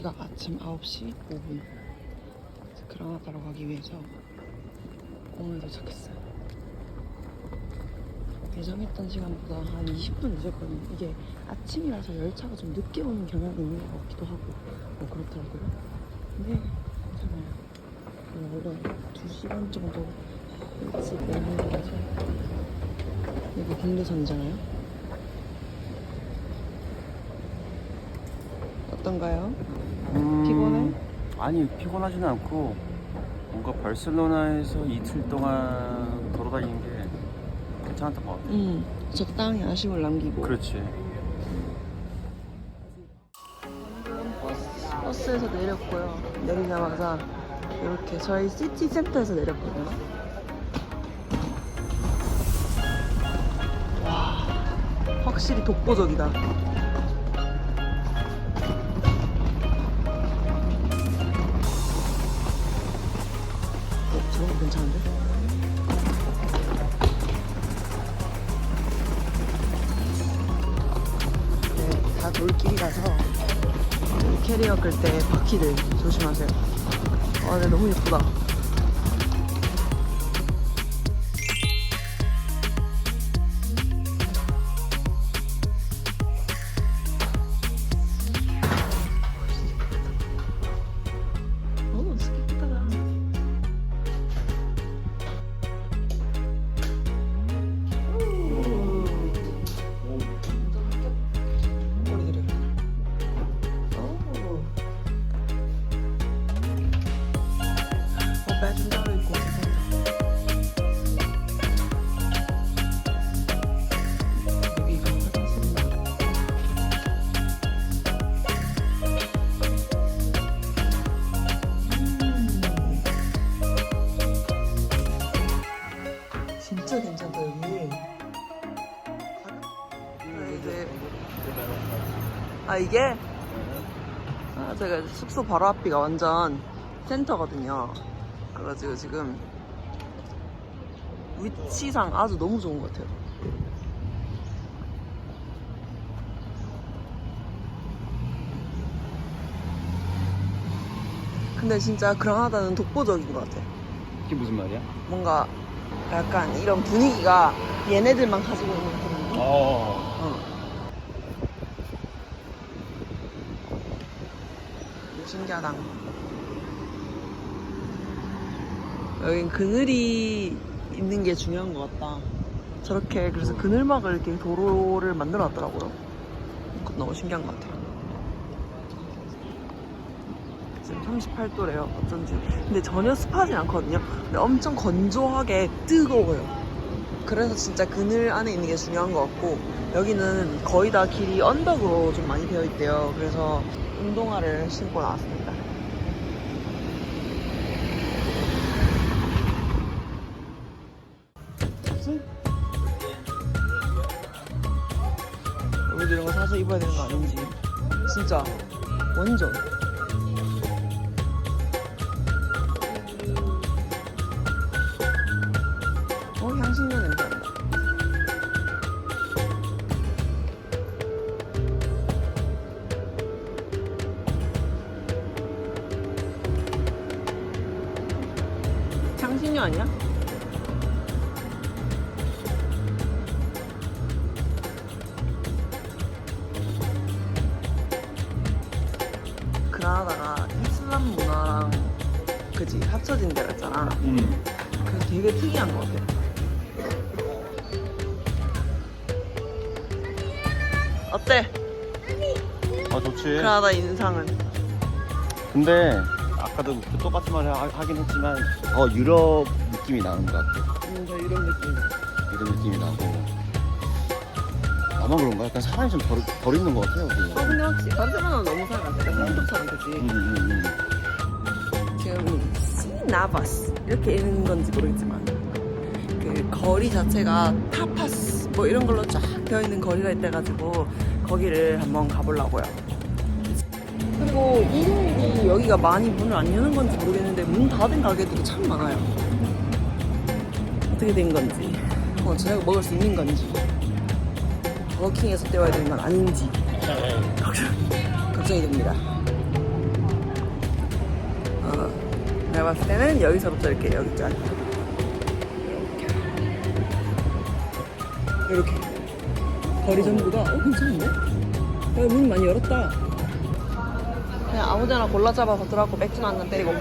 시각 아침 9시 5분. 그라나다로 가기 위해서 오늘 도착했어요. 예정했던 시간보다 한 20분 늦었거든요. 이게 아침이라서 열차가 좀 늦게 오는 경향이 있는 것 같기도 하고 뭐 그렇더라고요. 근데 괜찮아요. 원래 2시간 정도 일찍 오는 거라서 여기 국내선이잖아요. 어떤가요? 음? 아니 피곤하지는 않고 뭔가 바르셀로나에서 이틀 동안 돌아다니는 게 괜찮았던 것 같아. 응. 적당히 아쉬움을 남기고. 그렇지. 버스, 버스에서 내렸고요. 내리자마자 이렇게 저희 시티 센터에서 내렸거든요. 와, 확실히 독보적이다. 끌때 바퀴를 조심하세요. 아, 근데 너무 예쁘다. 이게 아, 제가 숙소 바로 앞이가 완전 센터거든요. 그래가지고 지금 위치상 아주 너무 좋은 것 같아요. 근데 진짜 그라나다는 독보적인 것 같아. 이게 무슨 말이야? 뭔가 약간 이런 분위기가 얘네들만 가지고 있는 그런 느낌? 어. 어. 신기하다. 여긴 그늘이 있는 게 중요한 것 같다. 저렇게 그래서 그늘막을 이렇게 도로를 만들어 놨더라고요. 그것 너무 신기한 것 같아요. 지금 38도래요. 어쩐지. 근데 전혀 습하진 않거든요. 근데 엄청 건조하게 뜨거워요. 그래서 진짜 그늘 안에 있는 게 중요한 것 같고 여기는 거의 다 길이 언덕으로 좀 많이 되어 있대요. 그래서 운동화를 신고 나왔습니다. 여기도 이런 거 사서 입어야 되는 거 아닌지 진짜 완전 그라나다가 이슬람 문화랑 그지 합쳐진 데였잖아. 음. 그래서 되게 특이한 것 같아. 어때? 아 좋지. 그라나다 인상은? 근데 아까도 그 똑같은 말을 하, 하긴 했지만 더 유럽 느낌이 나는 것 같아. 음, 저 이런 느낌. 이런 느낌이 나고. 아마 그런가? 약간 사람이 좀 덜, 덜 있는 것 같아요. 여기. 아 근데 확실히 바르셀로나는 너무 사람 많다. 한국처럼 그지? 음, 음, 음. 지금 시나바스 이렇게 읽는 건지 모르겠지만 그 거리 자체가 타파스 뭐 이런 걸로 쫙 되어 있는 거리가 있대가지고 거기를 한번 가보려고요. 그리고 일요일이 여기가 많이 문을 안 여는 건지 모르겠는데 문 닫은 가게들이 참 많아요. 어떻게 된 건지, 어, 저희가 먹을 수 있는 건지, 워킹에서 때워야 되는 건 아닌지 걱정, 걱정이 됩니다. 제가 봤을 때는 여기서부터 이렇게 여기까지 이렇게. 거리 전부가? 어 괜찮은데? 야, 문 많이 열었다. 그냥 아무데나 골라 잡아서 들어가고 맥주는 한잔 때리고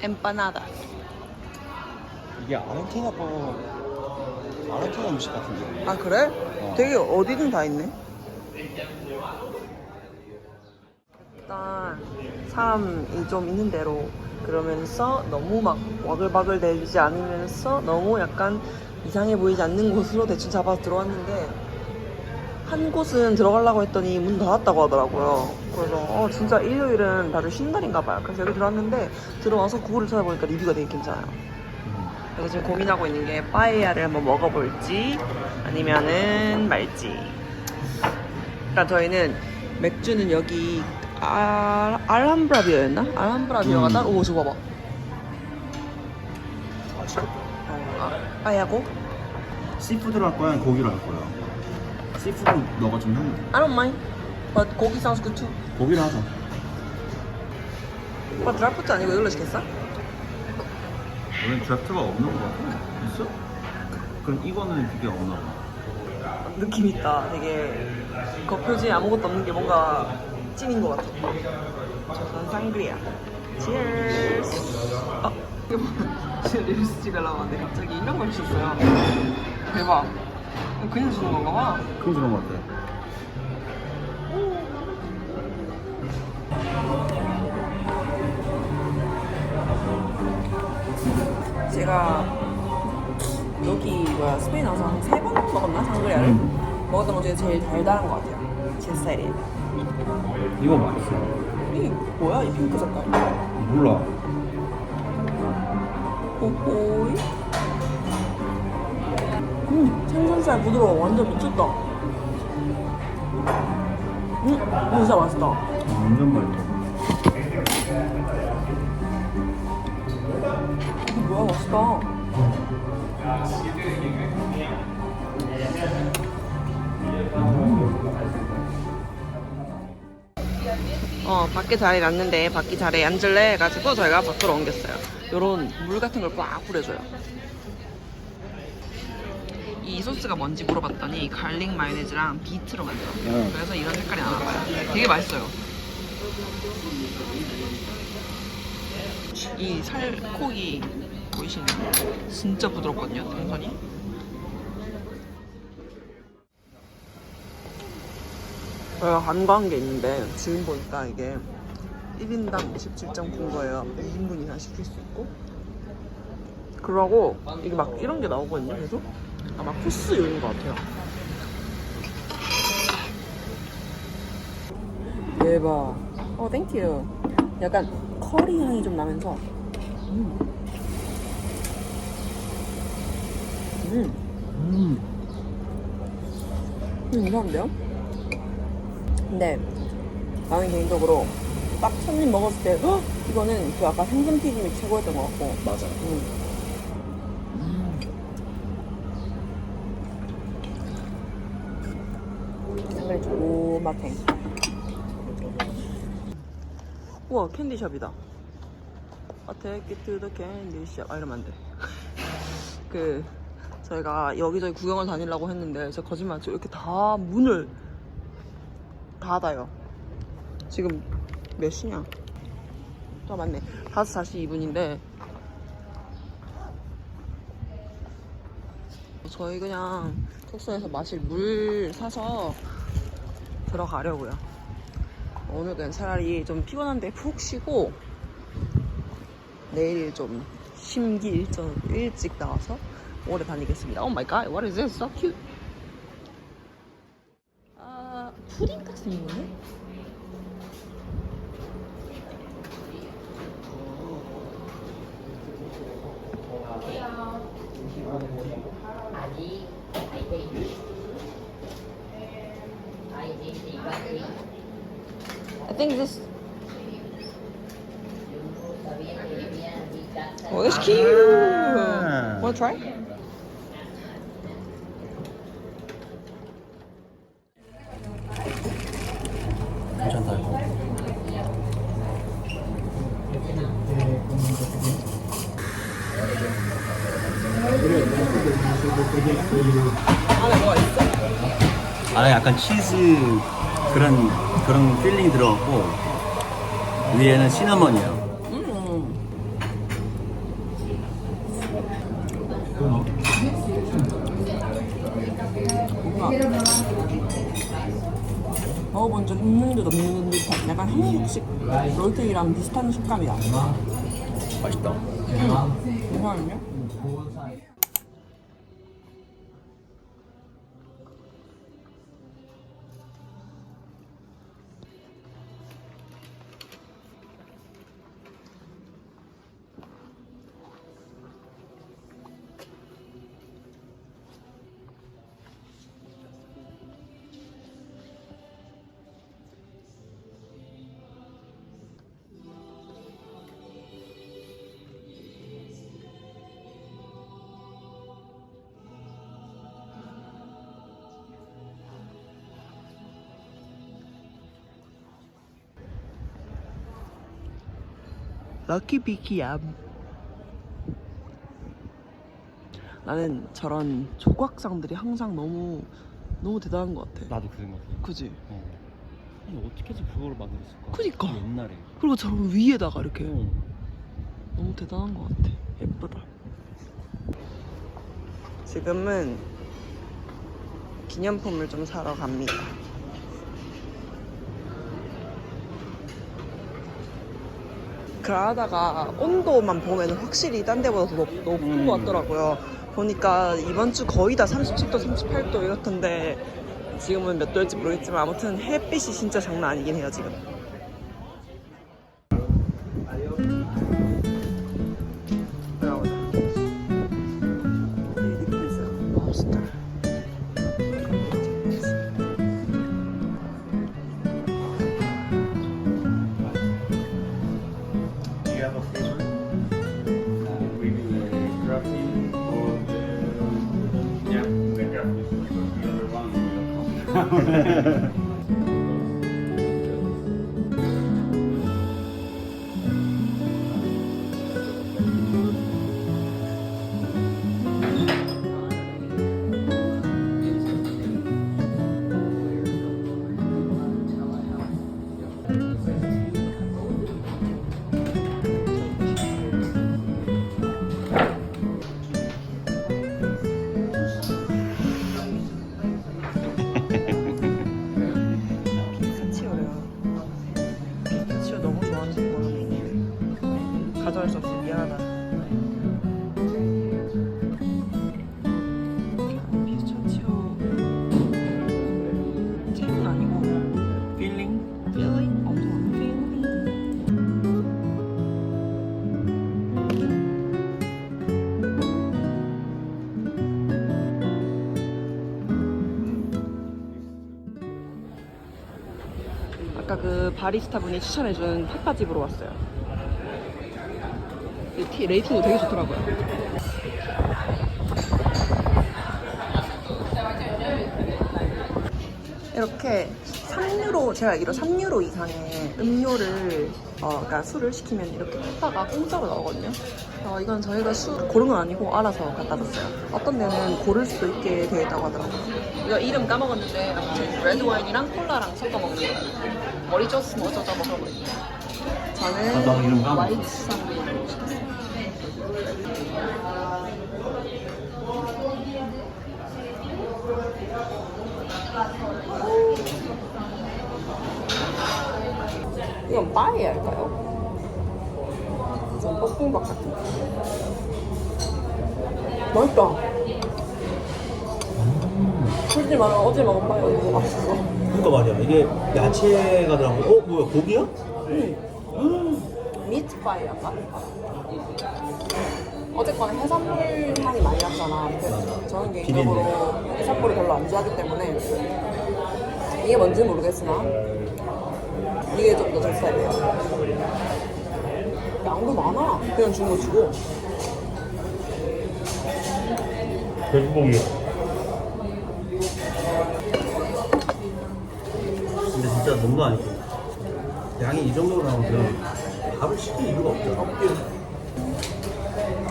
엠파나다 이게 아르헨티나 거 아르헨티나 음식 같은데. 아 그래? 되게 어디든 다 있네 일단 사람이 좀 있는 대로 그러면서 너무 막 와글와글 대지 않으면서 너무 약간 이상해 보이지 않는 곳으로 대충 잡아서 들어왔는데 한 곳은 들어가려고 했더니 문 닫았다고 하더라고요 그래서 어 진짜 일요일은 다들 쉬는 날인가 봐요 그래서 여기 들어왔는데 들어와서 구글을 찾아보니까 리뷰가 되게 괜찮아요 그래서 지금 고민하고 있는 게 빠에야를 한번 먹어볼지 아니면은 말지. 일단 저희는 맥주는 여기 알, 알함브라 비어였나? 알함브라 비어가 음. 따로 오 저거 봐봐. 맛있겠다. 아, 빠에야고? 씨푸드로 할 거야? 고기로 할 거야? 씨푸드 너가 좀 형. I don't mind. But 고기 sounds good too. 고기로 하자. 오빠 드라프트 아니고 이걸로 시켰어? 원래 드라프트가 없는 거 같아. 있어? 그럼 이거는 그게 없나 봐. 느낌 있다. 되게 겉표지에 아무것도 없는 게 뭔가 찐인 것 같아. 저는 상그리아. Cheers. 아, 이거 뭐, 제가 릴스 찍으려고 하는데 갑자기 이런 걸 주셨어요. 대박. 그냥 주는 건가 봐. 그건 그런 거 같아. 제가 여기 뭐야 스페인 와서 한 세 번 먹었나 상그리아를 음. 먹었던 것 중에 제일 달달한 것 같아요. 제 스타일이에요. 이거 맛있어. 이 뭐야 이 핑크 색깔? 몰라. 호호이. 음, 생선살 부드러워. 완전 미쳤다. 음, 이거 진짜 맛있다. 완전 맛있어. 뭐야, 맛있다. 어, 밖에 자리 났는데 밖에 자리에 앉을래 해가지고 저희가 밖으로 옮겼어요. 요런 물 같은 걸 꽉 뿌려줘요. 이 소스가 뭔지 물어봤더니 갈릭 마요네즈랑 비트로 만들어. 어. 그래서 이런 색깔이 나나 봐요. 되게 맛있어요. 이 살코기 보이시나요? 진짜 부드럽거든요, 생선이. 저희가 간과한 게 있는데 지금 보니까 이게 1인당 27.9 거예요. 2인분 이상 시킬 수 있고. 그러고 이게 막 이런 게 나오거든요, 계속. 아마 코스 요리인 것 같아요. 대박. 어, 땡큐. 약간 커리 향이 좀 나면서. 음. 음. 음. 음, 이상한데요? 근데 나는 개인적으로 딱 첫 입 먹었을 때 헉! 이거는 그 아까 생선 튀김이 최고였던 것 같고 맞아. 음. 조맛해 우와 캔디샵이다 아 take it to the candy shop 아 이러면 안 돼 그 저희가 여기저기 구경을 다니려고 했는데 제가 거짓말 안 치고 이렇게 다 문을 닫아요. 지금 몇 시냐? 아 맞네. 5시 42분인데 저희 그냥 숙소에서 마실 물 사서 들어가려고요. 오늘 그냥 차라리 좀 피곤한데 푹 쉬고 내일 좀 심기 일정 일찍 나와서 오래 다니겠습니다. Oh my god, what is this? So cute. 아, 푸딩 같은 건데? I think this. Oh, it's cute. Wanna try? 약간 치즈 그런 그런 필링이 들어갔고 위에는 시나몬이야. 음. 뭔가 먹어본 적 있는데도 없는 듯한 약간 한국식 롤케이랑 비슷한 식감이다. 맛있다. 괜찮은요? 럭키 비키야. 나는 저런 조각상들이 항상 너무 너무 대단한 것 같아. 나도 그 생각해. 그지? 어. 아니 어떻게 해서 그걸 만들었을까? 그니까. 옛날에. 그리고 저런 위에다가 이렇게 어. 너무 대단한 것 같아. 예쁘다. 지금은 기념품을 좀 사러 갑니다. 그러다가 온도만 보면 확실히 딴 데보다 더 높, 높은 음. 것 같더라고요. 보니까 이번 주 거의 다 37도, 38도 이렇던데 지금은 몇 도일지 모르겠지만 아무튼 햇빛이 진짜 장난 아니긴 해요, 지금. 들 yeah 가져갈 수 없어 미안하다. 필링. 아까 그 바리스타 분이 추천해준 핫바집으로 왔어요. 이 티- 레이팅도 되게 좋더라고요. 이렇게 3유로 제가 알기로 3유로 이상의 음료를 어, 그러니까 술을 시키면 이렇게 탔다가 공짜로 나오거든요. 어, 이건 저희가 술 고른 건 아니고 알아서 갖다 줬어요. 어떤 데는 고를 수도 있게 되어 있다고 하더라고요. 이거 이름 까먹었는데 아무튼 레드 와인이랑 콜라랑 섞어 먹는 거. 머리 쪼스 뭐 어쩌고 뭐 그런 거. 아, 나 이름 저는 까먹었어. 와이트 쌈으로 시켰어요. 이건 빠이 할까요? 전 볶음밥 같은 거. 맛있다. 솔직히 말하면 어제 먹은 빠이 너무 맛있어. 그러니까 말이야 이게 야채가 들어간 거 어? 뭐야 고기야? 미트 파이 약간? 어쨌거나 해산물 향이 많이 났잖아. 저는 개인적으로 해산물을 별로 안 좋아하기 때문에 이게 뭔지는 모르겠으나 이게 좀더제 스타일이에요. 양도 많아. 그냥 주는 거 주고. 돼지고기. 근데 진짜 농도 아니고 양이 이 정도로 나오면 밥을 시킬 이유가 없죠.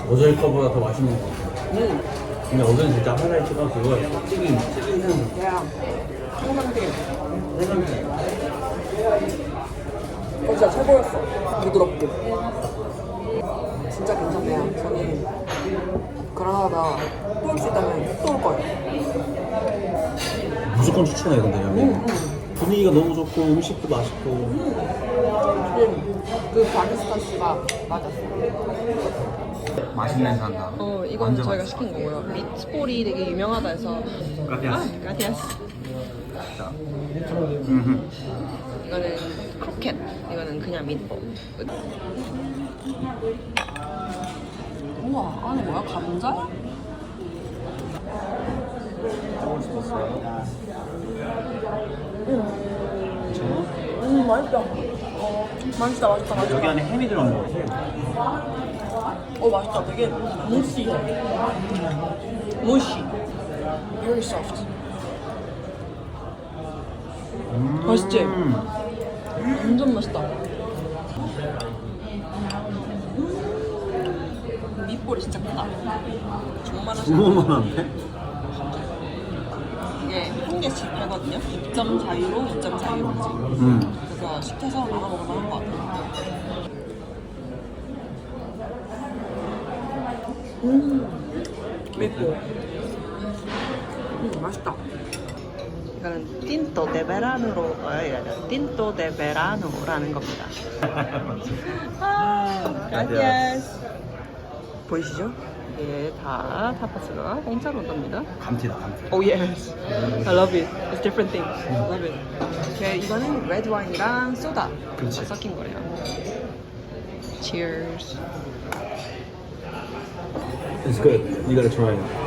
어제 거보다 더 맛있는 거. 음. 근데 어제는 진짜 하이라이트가 그거예요. 튀김, 튀김은 그냥 생선튀김. 생선튀김. 어, 진짜 최고였어. 부드럽고. 진짜 괜찮네요. 저는 그라나다 또 올 수 있다면 또 올 거예요. 무조건 추천해요, 근데 여기. 음, 음. 분위기가 너무 좋고 음식도 맛있고. 음, 그 바리스타 씨가 맞았어. 맛있는 난다. 어, 이건 저희가 시킨 거고요. 미트볼이 되게 유명하다 해서. 까티아스. 까티아스. 음. 이거는 크로켓. 이거는 그냥 미트볼. 우와, 안에 뭐야? 감자야? 괜찮아? 음, 맛있다. 맛있다, 맛있다, 맛있다. 여기 안에 햄이 들어간 거 같아. 어, 맛있다. 되게 무시해. 무시. Very soft. 맛있지? 완전 맛있다. 음, 밑볼이 진짜 크다. 정말 맛있다. 너무만한데? 이게 한 개씩 팔거든요. 2.4유로, 2.4유로지. 음. 그래서 시켜서 나눠 먹으면 한것 같아요. 음, 맵고. 음, 맛있다. 이거는 틴토 데 베라누로, 틴토 데 베라누라는 겁니다. 아, gracias. 보이시죠? 이게 다 타파스가 공짜로 온답니다. 감튀다, 감튀. Oh yes, I love it. It's different things. Love it. 이렇게 이거는 레드 와인이랑 소다 그렇지. 섞인 거래요. Cheers. It's good. You gotta try it.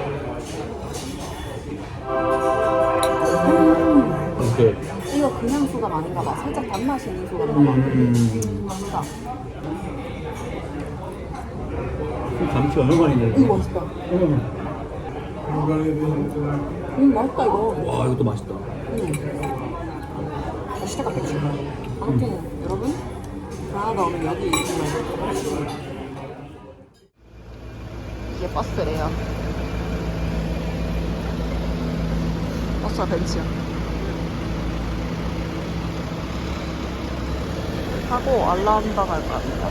그냥 소다가 아닌가 봐. 살짝 단맛이 있는 소다인가 봐. 음. 맛있다. 감튀 얼마만이네. 이거 맛있다. 음. 음 맛있다 이거. 와, 이것도 맛있다. 음. 맛있다 같지. 아무튼 여러분 가나다 오면 여기 있으면 이게 버스래요. 버스와 벤츠요. 타고 알라운다 갈 겁니다.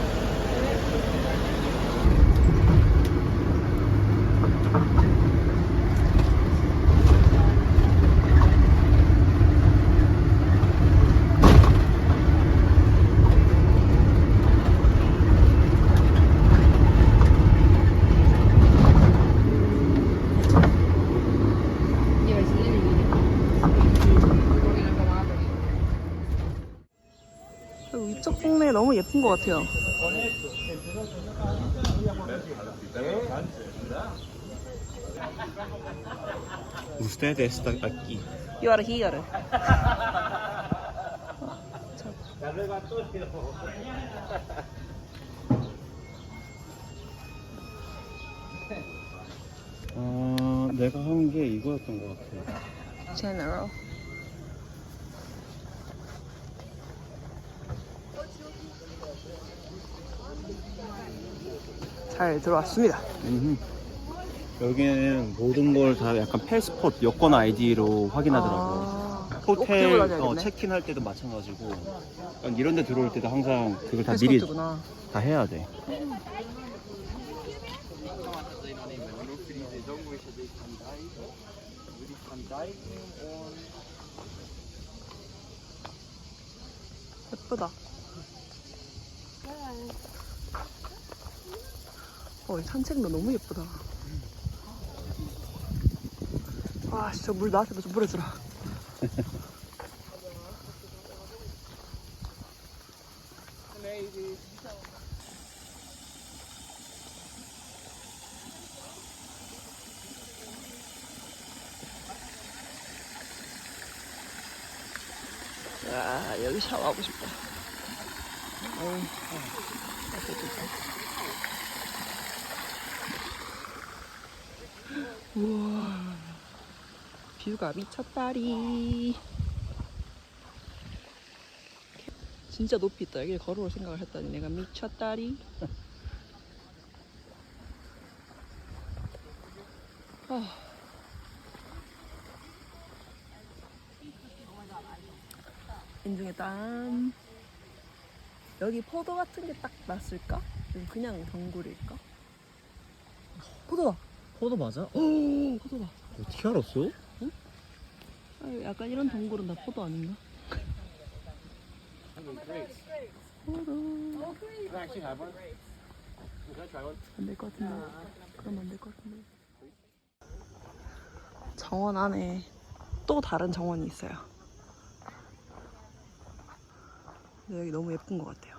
위쪽 동네 너무 예쁜 것 같아요. Ustedes están aquí. You are here. 어, 내가 한 게 이거였던 것 같아. General. 잘 들어왔습니다. 음. 여기는 모든 걸 다 약간 패스포트 여권 아이디로 확인하더라고. 아, 호텔 꼭 들고 어, 다녀야겠네. 체크인 할 때도 마찬가지고 약간 이런 데 들어올 때도 항상 그걸 다 미리 패스포트구나. 다 해야 돼. 예쁘다. 어, 이 산책로 너무 예쁘다. 와, 진짜 물 나한테 좀 뿌려주라. 아, 여기 샤워하고 싶다. 어이, 어, 진짜. 우와 뷰가 미쳤다리 진짜 높이 있다 여기 걸어올 생각을 했더니 내가 미쳤다리 아. 인중에 땀 여기 포도 같은 게 딱 났을까? 그냥 덩굴일까? 포도다 포도 맞아? 오 포도다. 어떻게 알았어? 아, 약간 이런 동굴은 다 포도 아닌가? 포도 안 될 것 같은데. 그럼 안 될 것 같은데. 정원 안에 또 다른 정원이 있어요. 근데 여기 너무 예쁜 것 같아요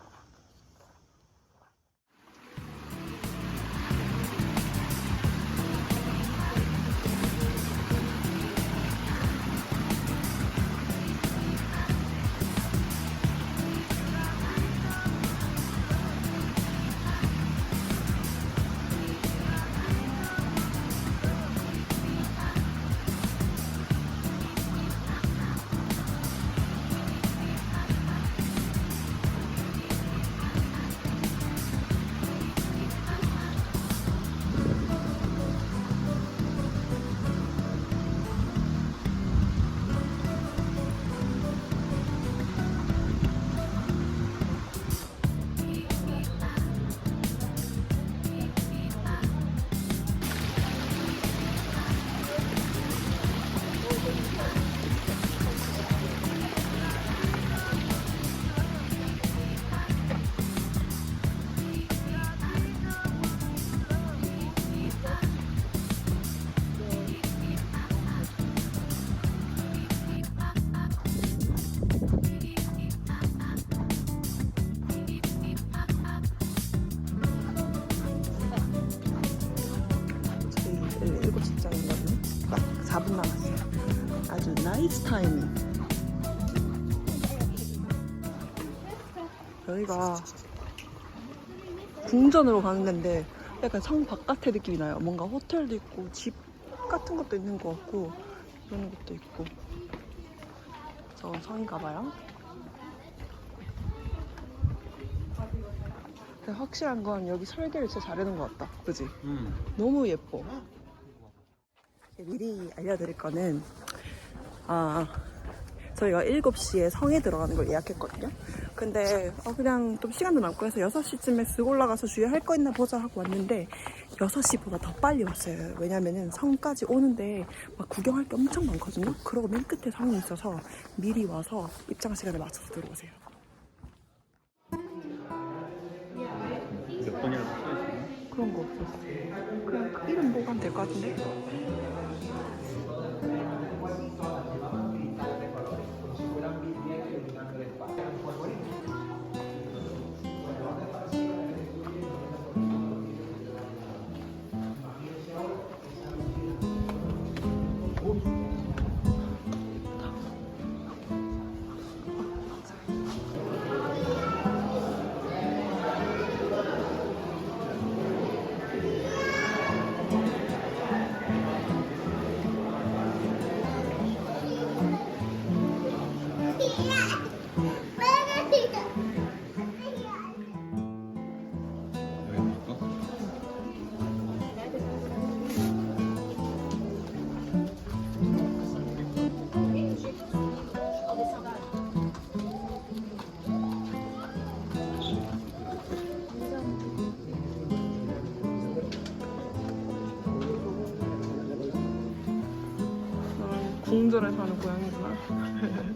타이밍. 여기가 궁전으로 가는 데인데 약간 성 바깥의 느낌이 나요. 뭔가 호텔도 있고 집 같은 것도 있는 것 같고 이런 것도 있고 저 성인가 봐요. 근데 확실한 건 여기 설계를 진짜 잘해놓은 것 같다. 그지? 음. 너무 예뻐. 미리 알려드릴 거는, 아, 저희가 7시에 성에 들어가는 걸 예약했거든요. 근데, 어, 그냥 좀 시간도 남고 해서 6시쯤에 쓱 올라가서 주위에 할 거 있나 보자 하고 왔는데, 6시보다 더 빨리 왔어요. 왜냐면은 성까지 오는데 막 구경할 게 엄청 많거든요. 그러고 맨 끝에 성이 있어서 미리 와서 입장 시간에 맞춰서 들어오세요. 몇 번이라도. 그런 거 없었어. 그냥 그 이름 보고 하면 될 것 같은데? 넌 궁전에 사는 고양이구나.